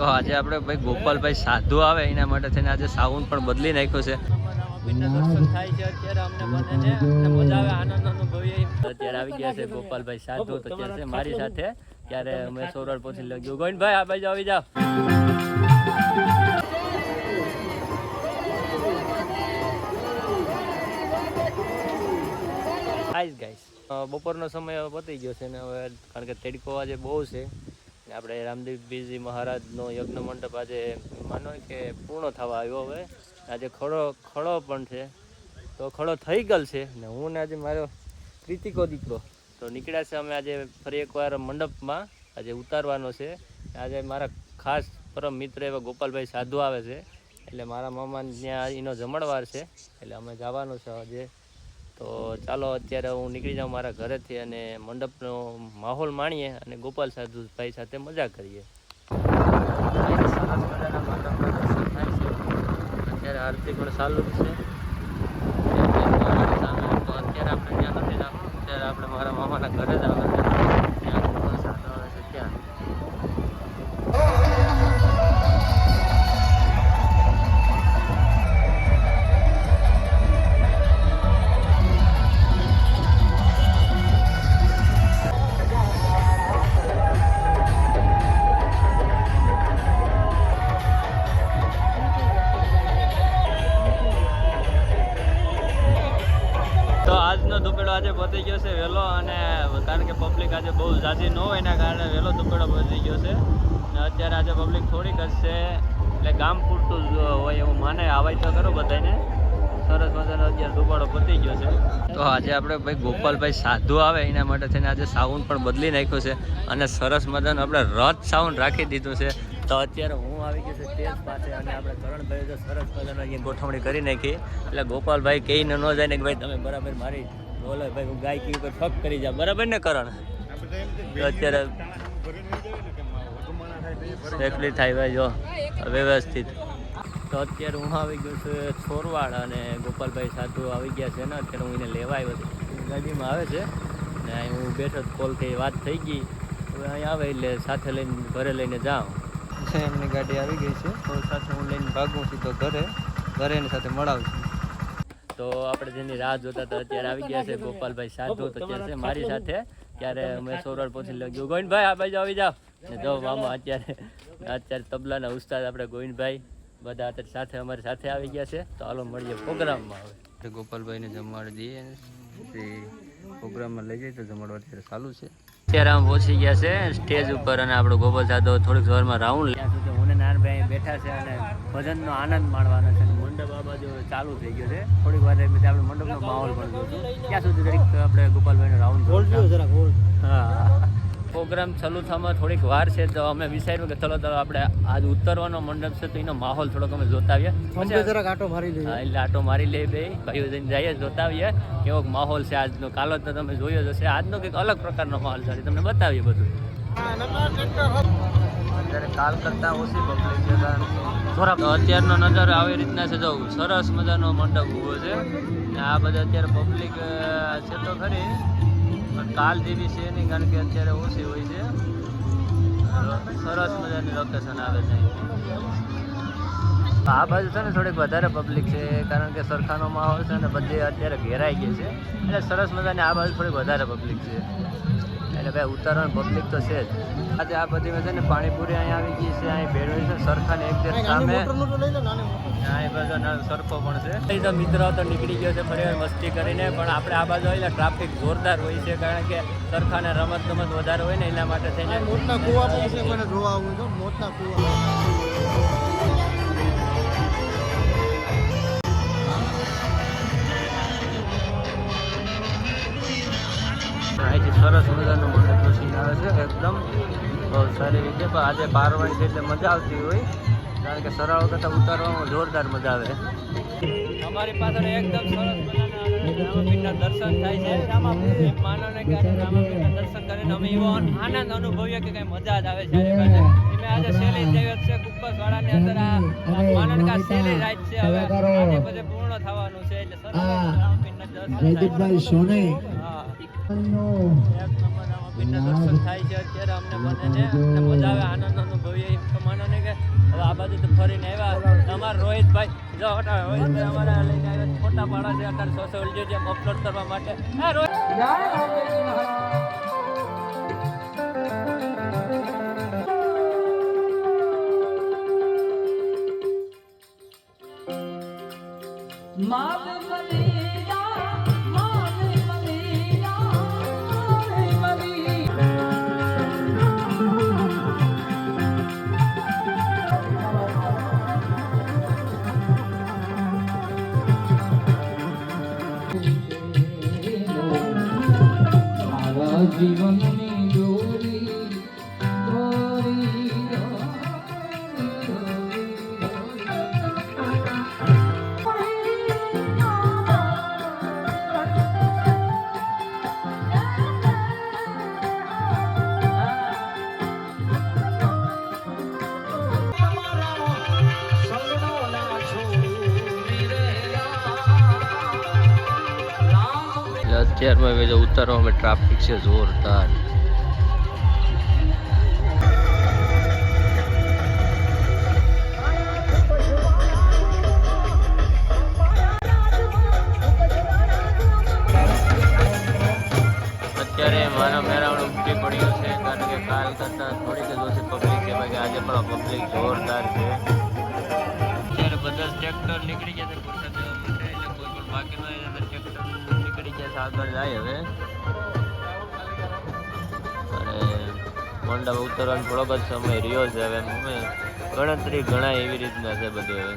તો આજે આપણે ભાઈ ગોપાલભાઈ સાધુ આવે એના માટે થઈને આજે સાઉન્ડ પણ બદલી નાખ્યો છે. દર્શન થાય છે અત્યારે અમને બધાને અને મજા આવે આનંદ અનુભવીએ. અત્યારે આવી ગયા છે ગોપાલભાઈ સાધુ તો અત્યારે છે મારી સાથે. ત્યારે અમે સોરડ પહોંચી લગ્યું. ગોવિંદભાઈ આ બાજુ આવી જાઓ. ગાઈસ ગાઈસ બપોરનો સમય હવે પતી ગયો છે ને હવે કારણ કે તડકો આજે બહુ છે. આપણે રામદેવજીજી મહારાજનો યજ્ઞ મંડપ આજે માનો કે પૂર્ણ થવા આવ્યો હવે. આજે ખડો ખડો પણ છે. તો ખડો થઈ ગયેલ છે ને હું ને આજે મારો પ્રીતિકો દીકરો. તો નીકળ્યા છે અમે આજે ફરી એકવાર મંડપમાં. આજે ઉતારવાનો છે. આજે મારા ખાસ પરમ મિત્ર એવા ગોપાલભાઈ સાધુ આવે છે. એટલે મારા મામા ત્યાં એનો જમણવાર છે. એટલે અમે જવાનું છે આજે. તો ચાલો અત્યારે હું નીકળી જાઉં મારા ઘરેથી અને મંડપનો માહોલ માણીએ અને ગોપાલ સાધુભાઈ સાથે મજા કરીએ. અત્યારે આરતી પણ ચાલુ છે. અત્યારે આપણે ત્યાં નથી જવાનું. અત્યારે આપણે મારા મામાના ઘરે જ આજનો દુપેડો આજે પતી ગયો છે વહેલો અને કારણ કે પબ્લિક આજે બહુ ઝાઝી ન હોય એના કારણે વહેલો દુપેડો પતી ગયો છે. અને અત્યારે આજે પબ્લિક થોડીક જ છે. એટલે ગામ પૂરતું હોય એવું માને. આવાય તો કરો બધાને સરસ મજાનો અત્યારે ધુપાડો પતી ગયો છે. તો આજે આપણે ભાઈ ગોપાલભાઈ સાધુ આવે એના માટે થઈને આજે સાઉન્ડ પણ બદલી નાખ્યો છે. અને સરસ મજાનું આપણે રથ સાઉન્ડ રાખી દીધું છે. તો અત્યારે હું આવી ગયો છું. સ્ટેજ પાસે અને આપણે કરણભાઈ તો સરસ મજાનો અહીંયા ગોઠવણી કરી નાખી. એટલે ગોપાલભાઈ કહીને ન જાય ને કે ભાઈ તમે બરાબર મારી બોલો ભાઈ હું ગાયકી ઉપર ફક કરી જા બરાબર ને કરણ? અત્યારે સેફલી થાય ભાઈ, જો. વ્યવસ્થિત તો અત્યારે હું આવી ગયો છું છોરવાડ અને ગોપાલભાઈ સાધુ આવી ગયા છે ને, અત્યારે હું એને લેવા આવ્યો છું. ગાડીમાં આવે છે. ને અહીં હું બેઠો કોલથી વાત થઈ ગઈ. હવે અહીં આવે એટલે સાથે લઈને, ઘરે લઈને જાઉં. છે એમની ગાડી આવી ગઈ છે. તો સાથે હું લઈને ભાગું સીધો ઘરે ઘરે એની સાથે મળાવું છું. તો આપણે જેની રાહ જોતા હતા અત્યારે આવી ગયા છે ગોપાલભાઈ સાધુ. તો અત્યારે છે મારી સાથે. ત્યારે અમે સોરવાડ પહોંચી લગ્યું ગોવિંદભાઈ આ બાજુ આવી જાઓ. ને જો મામા અત્યારે અત્યારે તબલાના ઉસ્તાદ આપણે ગોવિંદભાઈ બધા અત્યારે સાથે અમારી સાથે આવી ગયા છે. તો હાલો મળીએ પ્રોગ્રામમાં હવે. ગોપાલભાઈને જમાડી દઈએ તે પ્રોગ્રામમાં લઈ જઈએ તો જમાડવા અત્યારે ચાલુ છે. અત્યારે આમ પહોંચી ગયા છે સ્ટેજ ઉપર અને આપણો ગોપાલ જાદવ થોડીક વારમાં રાઉન્ડ ત્યાં સુધી હું ને નાનભાઈ બેઠા છે અને ભજનનો આનંદ માણવાનો છે. મંડપ આ બાજુ ચાલુ થઈ ગયો છે. થોડીક વાર રહીને આપણે મંડપનો માહોલ પણ જોઈશું ત્યાં સુધી દરેક આપણે ગોપાલભાઈનો રાઉન્ડ હા. પ્રોગ્રામ ચાલુ થવામાં થોડીક વાર છે તો અમે વિચાર્યું કે ચલો તો આપણે આજ ઉતરવાનો મંડપ છે તો એનો માહોલ થોડોક અમે જોતા આવીએ જરાક આટો મારી લઈએ. એટલે આટો મારી લઈએ બે ભાઈઓ જઈને જઈએ જોતા આવીએ કેવો માહોલ છે આજનો? કાલો તો તમે જોયો જ હશે. આજનો કંઈક અલગ પ્રકારનો માહોલ છે તમને બતાવીએ બધું. અત્યારે કાલ કરતા ઓછી પબ્લિક છે અત્યારનો નજારો આવી રીતના છે જો સરસ મજાનો મંડપ ઊભો છે. આ બધા અત્યારે પબ્લિક છે તો ખરી. પણ કાલ જેવી છે નહીં, કારણ કે અત્યારે ઓછી હોય છે. સરસ મજાની લોકેશન આવે છે આ બાજુ છે ને થોડીક વધારે પબ્લિક છે, કારણ કે સરખાનો માહોલ છે ને બધે અત્યારે ઘેરાઈ ગઈ છે. એટલે સરસ મજાની આ બાજુ થોડીક વધારે પબ્લિક છે. એટલે ભાઈ ઉતારવાનું પબ્લિક તો છે જ. આજે આ બધી છે ને પાણીપુરી અહીંયા આવી ગઈ છે અહીં ભેળવી છે સરખાને એક જે સામે. અહીં બધો નાનો સરખો પણ છે. તો મિત્રો તો નીકળી ગયો છે ફરી મસ્તી કરીને પણ આપણે આ બાજુ આવીને ટ્રાફિક જોરદાર હોય છે કારણ કે સરખાને રમત ગમત વધારે હોય ને એના માટે થઈને મોટના કુવા પણ છે મને જોવા આવું મોટના કુવા. સરસ મજાનો મંડપનો સીન આવે છે. એકદમ બહુ સારી રીતે. પણ આજે બારવાણી છે એટલે મજા આવતી હોય. કારણ કે સરાળો કરતાં ઉતારવામાં જોરદાર મજા આવે. અમારી પાછળ એકદમ સરસ મજાના રામાપીરના દર્શન થાય છે. રામાપીર માનો કે રામાપીરના દર્શન કરીને અમે એવો આનંદ અનુભવીએ કે કંઈ મજા જ આવે છે આજે આજે શૈલી જૈવત છે કુંભસ વાળાની અંદર આ આ માનો ને કે શૈલી છે હવે. આજે પછી પૂર્ણ થવાનું છે એટલે સરસ રામાપીરના દર્શન જયદીપભાઈ સોની દર્શન થાય છે અત્યારે અમને બધાને અને મજા આવે આનંદ અનુભવીએ એમ તો માનો ને કે હવે આ બાજુ તો ફરીને આવ્યા. અમારા રોહિતભાઈ જો હટા રોહિતભાઈ અમારા લઈને આવ્યા ફોટા પાડા છે અત્યારે સોશિયલ મીડિયા અપલોડ કરવા માટે. હા રોહિત મારા અત્યારમાં હવે ઉતારવામાં ટ્રાફિક છે જોરદાર. અત્યારે મારા મેળાવડું ઉપડી પડ્યું છે કારણ કે કાલ કરતાં થોડીક જ ઓછી પબ્લિક છે, બાકી આજે પણ પબ્લિક જોરદાર છે. અત્યારે બધા ટ્રેક્ટર નીકળી ગયા આગળ જાય હવે. અને મંડપ ઉતરવાનો થોડોક જ સમય રહ્યો છે હવે. અમે ગણતરી ઘણા એવી રીતના છે બધું હવે.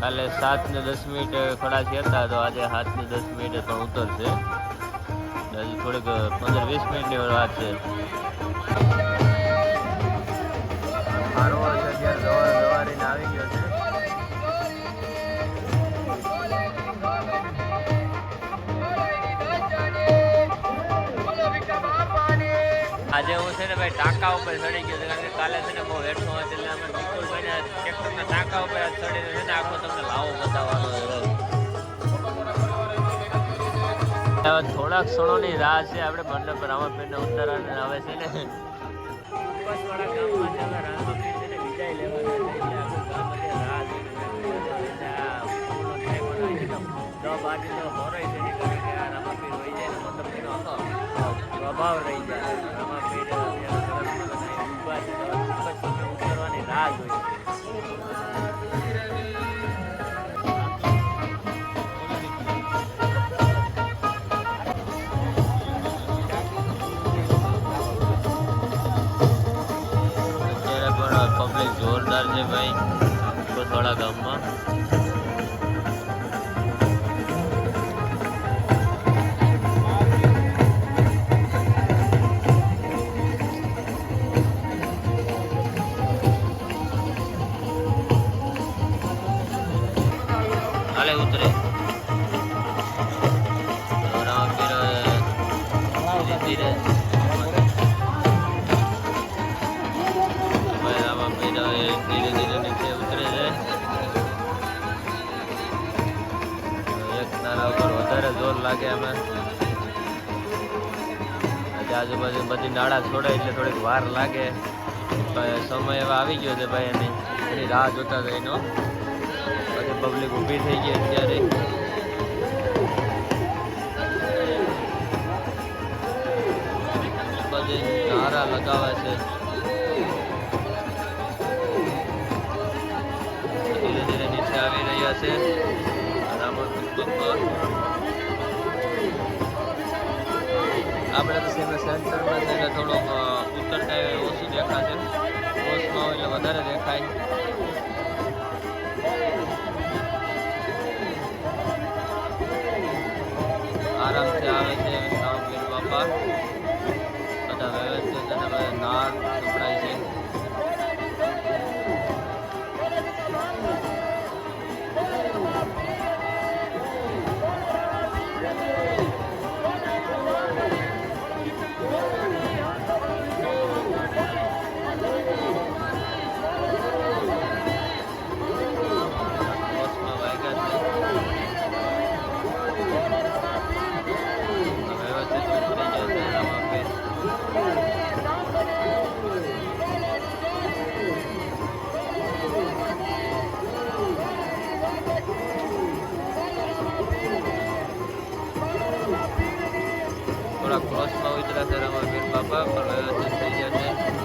કાલે સાત ને દસ મિનિટ ખડાશી હતા, તો આજે સાત ને દસ મિનિટે પણ ઉતરશે. હજી થોડીક પંદર વીસ મિનિટની વાત છે. આજે હું છે ને ભાઈ ટાંકા ઉપર ચડી ગયો કારણ કે કાલે છે ને બહુ હેઠો હતો, એટલે અમે નિકુલભાઈને ટ્રેક્ટરના ટાંકા ઉપર ચડીને છે ને આખો તમને લાવો બતાવવાનો થોડાક ક્ષણોની રાહ છે આપણે મંડપ પર. રામાપીરને ઉતારવાના હવે છે ને વિદાય તો હોરાય છે કારણ મતલબ એનો આખો રહી જાય. રામાપીર બધા ઊભા છે તો હવે ઉપસવાળા ઉતારવાની રાહ જોઈ પણ પબ્લિક જોરદાર છે ભાઈ. થોડા ગામમાં. તારા ઉપર વધારે જોર લાગે અમે આજે આજુબાજુ બધી નાળા છોડે એટલે થોડીક વાર લાગે. સમય એવા આવી ગયો છે ભાઈ એની. એની રાહ જોતા એનો. પછી પબ્લિક ઊભી થઈ ગઈ અત્યારે. બધી નારા લગાવે છે. ધીરે ધીરે નીચે આવી રહ્યા છે. આપણે તો સેના સેન્ટરમાં છે એટલે થોડોક ઉતરતા ઓછું દેખાશે. ઓછમાં હોય એટલે વધારે દેખાય. આરામથી આવે છે રામપીર બાપા. બધા વ્યવસ્થિત અને બધા નાળ બાબા પણ હાજર થઈ ગયા છે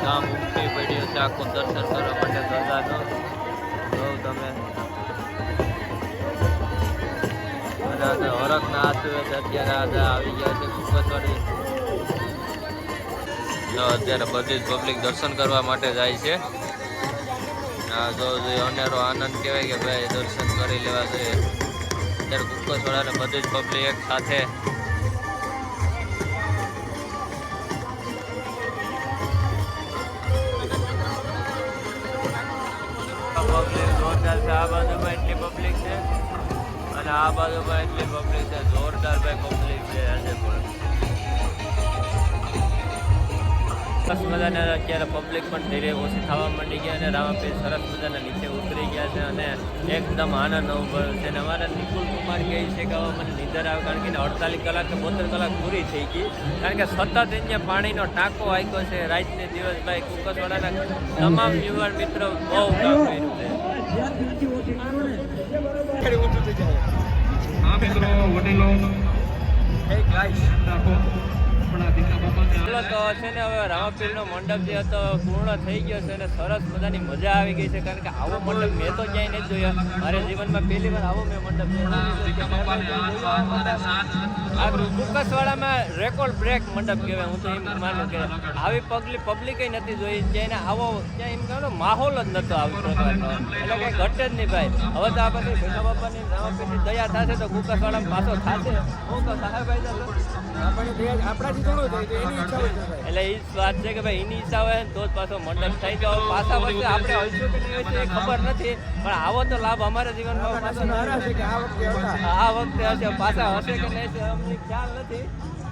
ગામ ઉમટી પડ્યો છે દર્શન કરવા માટે ગજાનો જો તમે અને હરખ હરકના હાથ અત્યારે આજે આવી ગયા છે ગુપ્પતવાડી જો અત્યારે બધી જ પબ્લિક દર્શન કરવા માટે જાય છે. આ જો અનેરો આનંદ કહેવાય કે ભાઈ, દર્શન કરી લેવા જોઈએ. અત્યારે કુકસવાડાને બધી જ પબ્લિક એક સાથે. જોરદાર છે. આ બાજુમાં એટલી પબ્લિક છે. અને આ બાજુમાં એટલી પબ્લિક છે. જોરદાર ભાઈ પબ્લિક છે આજે પણ. સરસ મજાના અત્યારે પબ્લિક પણ ધીરે ઓછી થવા માંડી ગયા અને રામાપીર સરસ મજાના નીચે ઉતરી ગયા છે અને એકદમ આનંદ અનુભવ્યો છે. અને અમારા નિકુલ કુમાર કહે છે કે હવે મને નીંદર આવે કારણ કે અડતાલીસ કલાક કે બોતેર કલાક પૂરી થઈ ગઈ. કારણ કે સતત અહીંયા પાણીનો ટાંકો આવ્યો છે. રાતને દિવસ ભાઈ કુકસવાડાના તમામ યુવાન મિત્રો બહુ કામ કર્યું છે. હા મિત્રો હોટેલો બાપાને ચાલો તો છે ને હવે રામાપીરનો મંડપ જે હતો પૂર્ણ થઈ ગયો છે અને સરસ મજાની મજા આવી ગઈ છે કારણ કે આવો મંડપ મેં તો ક્યાંય નથી જોયો. મારા જીવનમાં પહેલી વાર આવો મેં મંડપ જોયો. આ કુકસવાડામાં રેકોર્ડ બ્રેક મંડપ કહેવાય હું તો એમ માનું કે આવી પબ્લિક પબ્લિક નથી જોઈ ક્યાંય આવો ત્યાં એમ કહો માહોલ જ નતો આવી પ્રકારનો. એટલે કંઈ ઘટે જ નહીં ભાઈ. હવે તો આ પછી ભેગા બાપાની રામાપીરની દયા થશે તો કુકસવાડામાં પાછો થશે. હું તો સાહેબ આપણને બે આપણાથી થોડું થાય તો એની ઈચ્છા હોય તો થાય. એટલે એ જ વાત છે કે ભાઈ એની ઈચ્છા હોય તો જ પાછો મંડપ થાય તો પાછા વર્ષે આપણે હલશું કે નહીં હોય ખબર નથી. પણ આવો તો લાભ અમારા જીવનમાં વખતે આ વખતે હશે પાછા હશે કે નહીં ખ્યાલ નથી.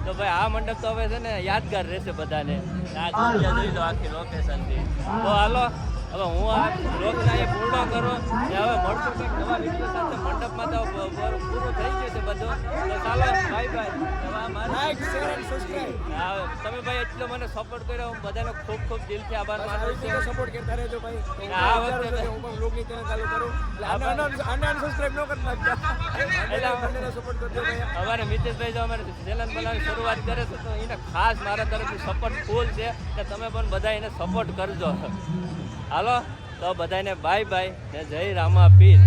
તો ભાઈ આ મંડપ તો હવે છે ને યાદગાર રહેશે બધાને. આ જોઈ લો આખી લોકેશનથી તો હાલો હવે હું આ બ્લોગને અહીંયા પૂર્ણ કરું ને હવે મળશું કંઈક નવા વીડિયો સાથે. મંડપમાં તો પૂરું થઈ ગયું છે બધું. તો ચાલો બાય બાય લાઈક શેર તમે ભાઈ એટલો મને સપોર્ટ કર્યો હું બધાનો ખૂબ ખૂબ દિલથી આભાર માનું છું. સપોર્ટ કરતા રહેજો ભાઈ. આ વખતે હું પણ લોકની ની ચાલુ કરું. આને આને ન કરી નાખતા એટલે મને સપોર્ટ કરજો ભાઈ. અમારે મિતેશભાઈ જો અમારે ચેનલ બનાવવાની શરૂઆત કરે છે તો એને ખાસ મારા તરફથી સપોર્ટ ફૂલ છે કે તમે પણ બધા એને સપોર્ટ કરજો. હાલો તો બધાને બાય બાય ને જય રામા પીર